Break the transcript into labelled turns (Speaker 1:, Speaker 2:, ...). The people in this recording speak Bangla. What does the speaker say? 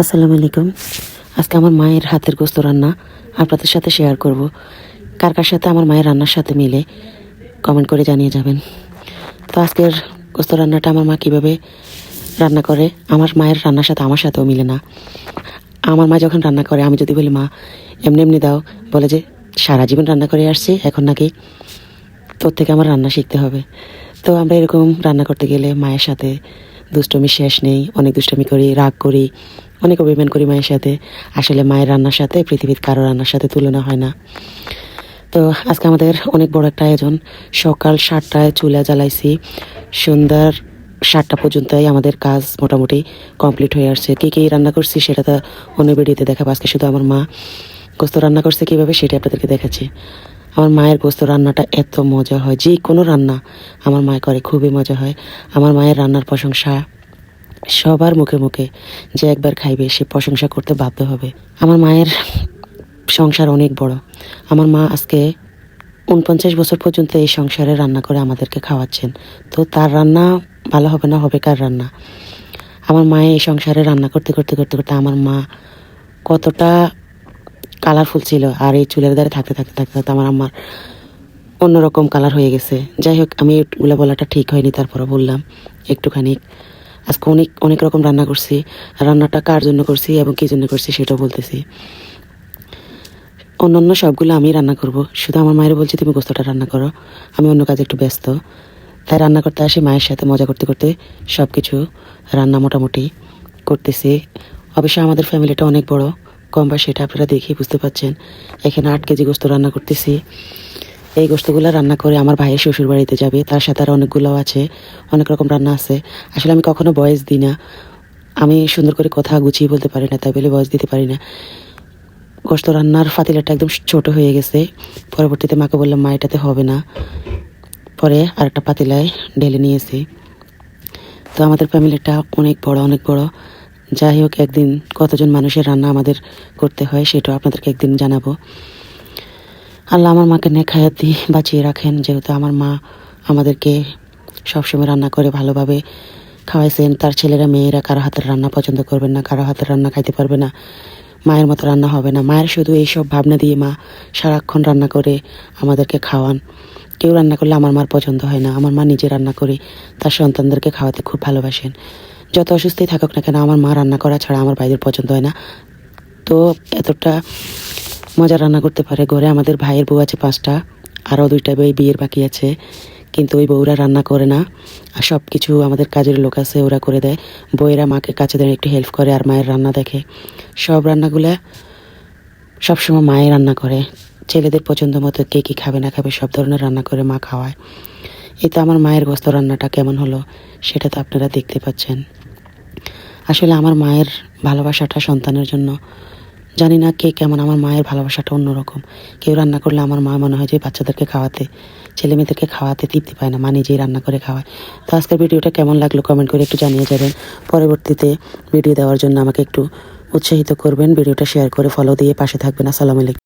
Speaker 1: আসসালামু আলাইকুম। আজকে আমার মায়ের হাতের গোস্ত রান্না আপনাদের সাথে শেয়ার করব। কার কার সাথে আমার মায়ের রান্নার সাথে মিলে কমেন্ট করে জানিয়ে যাবেন। তো আজকের গোস্ত রান্নাটা আমার মা কীভাবে রান্না করে, আমার মায়ের রান্নার সাথে আমার সাথেও মিলে না। আমার মা যখন রান্না করে, আমি যদি বলি, মা, এমনি এমনি দাও। বলে যে, সারা জীবন রান্না করে আসছি, এখন নাকি তোর থেকে আমার রান্না শিখতে হবে। তো আমরা এরকম রান্না করতে গেলে মায়ের সাথে দুষ্টমি শেষ নেই, অনেক দুষ্টমি করি, রাগ করি, অনেক অভিমান করি মায়ের সাথে। আসলে মায়ের রান্নার সাথে পৃথিবীর কারও রান্নার সাথে তুলনা হয় না। তো আজকে আমাদের অনেক বড় একটা আয়োজন। সকাল সাতটায় চুলা জ্বালাইছি। সন্ধ্যার সাতটা পর্যন্তই আমাদের কাজ মোটামুটি কমপ্লিট হয়ে আসছে। কী কী রান্না করছি সেটা তো অন্য ভিডিওতে দেখাবো। আজকে শুধু আমার মা গোস্ত রান্না করছে কীভাবে সেটা আপনাদেরকে দেখাচ্ছি। আমার মায়ের গোস্ত রান্নাটা এত মজা হয়, যে কোনো রান্না আমার মায় করে, খুবই মজা হয়। আমার মায়ের রান্নার প্রশংসা সবার মুখে মুখে যে একবার খাইবে, সে প্রশংসা করতে বাধ্য হবে। আমার মায়ের সংসার অনেক বড়। আমার মা আজকে উনপঞ্চাশ বছর পর্যন্ত এই সংসারে রান্না করে আমাদেরকে খাওয়াচ্ছেন। তো তার রান্না ভালো হবে না, হবে কার রান্না? আমার মায়ের এই সংসারে রান্না করতে করতে করতে করতে আমার মা কতটা কালারফুল ছিল আর এই চুলের দ্বারে থাকতে থাকতে থাকতে থাকতে আমার আমার অন্যরকম কালার হয়ে গেছে। যাই হোক, আমি এগুলো বলাটা ঠিক হয়নি তারপরে বললাম একটুখানি। আজকে অনেক অনেক রকম রান্না করছি। রান্নাটা কার জন্য করছি এবং কী জন্য করছি সেটাও বলতেছি। অন্যান্য সবগুলো আমি রান্না করব। শুধু আমার মায়ের বলছি, তুমি গোস্তটা রান্না করো। আমি অন্য কাজে একটু ব্যস্ত। তাই রান্না করতে আসি, মায়ের সাথে মজা করতে করতে সব কিছু রান্না মোটামুটি করতেছি। অবশ্য আমাদের ফ্যামিলিটা অনেক বড়। কম বা সেটা আপনারা দেখেই বুঝতে পাচ্ছেন এখানে আট কেজি গোস্ত রান্না করতেছি। এই গোস্তগুলো রান্না করে আমার ভাইয়ের শ্বশুর বাড়িতে যাবে। তার সাথে আর অনেকগুলোও আছে। অনেক রকম রান্না আছে। আসলে আমি কখনো বয়স দিই না। আমি সুন্দর করে কথা গুছিয়ে বলতে পারি না, তাই বলে বয়স দিতে পারি না। গোস্ত রান্নার ফাতিলাটা একদম ছোট হয়ে গেছে। পরবর্তীতে মাকে বললাম, মা, এটাতে হবে না। পরে আরেকটা পাতিলায় ঢেলে নিয়েছি। তো আমাদের ফ্যামিলিটা অনেক বড় অনেক বড়। যাই হোক, একদিন কতজন মানুষের রান্না আমাদের করতে হয় সেটাও আপনাদেরকে একদিন জানাব। আল্লাহ আমার মাকে নেখায়াতি বাঁচিয়ে রাখেন, যেহেতু আমার মা আমাদেরকে সবসময় রান্না করে ভালোভাবে খাওয়াইছেন। তার ছেলেরা, মেয়েরা কারও হাতের রান্না পছন্দ করবেন না, কারও হাতের রান্না খাইতে পারবে না, মায়ের মতো রান্না হবে না। মায়ের শুধু এইসব ভাবনা দিয়ে মা সারাক্ষণ রান্না করে আমাদেরকে খাওয়ান। কেউ রান্না করলে আমার মার পছন্দ হয় না, আমার মা নিজে রান্না করে তার সন্তানদেরকে খাওয়াতে খুব ভালোবাসেন। যত অসুস্থই থাকুক না কেন, আমার মা রান্না করা ছাড়া আমার বাইরের পছন্দ হয় না। তো এতটা মজা রান্না করতে পারে। ঘরে আমাদের ভাইয়ের বউ আছে পাঁচটা, আরও দুইটা বই বিয়ের বাকি আছে, কিন্তু ওই বউরা রান্না করে না। আর সব কিছু আমাদের কাজের লোক আছে, ওরা করে দেয়। বউয়েরা মাকে কাছে দেয় একটু হেল্প করে আর মায়ের রান্না দেখে। সব রান্নাগুলা সবসময় মায়ের রান্না করে। ছেলেদের পছন্দ মতো কে কী খাবে না খাবে সব ধরনের রান্না করে মা খাওয়ায়। এই তো আমার মায়ের গোস্ত রান্নাটা কেমন হলো, সেটা তো আপনারা দেখতে পাচ্ছেন। আসলে আমার মায়ের ভালোবাসাটা সন্তানের জন্য। জানি না কে কেমন আমার মায়ের ভালোবাসাটা অন্যরকম। কেউ রান্না করলে আমার মা মনে হয় যে বাচ্চাদেরকে খাওয়াতে ছেলে মেয়েদেরকে খাওয়াতে তৃপ্তি পায় না। মা নিজেই রান্না করে খাওয়ায়। তো আজকের ভিডিওটা কেমন লাগল কমেন্ট করে একটু জানিয়ে যাবেন। পরবর্তীতে ভিডিও দেওয়ার জন্য আমাকে একটু উৎসাহিত করবেন। ভিডিওটা শেয়ার করে ফলো দিয়ে পাশে থাকবেন। আসসালামু আলাইকুম।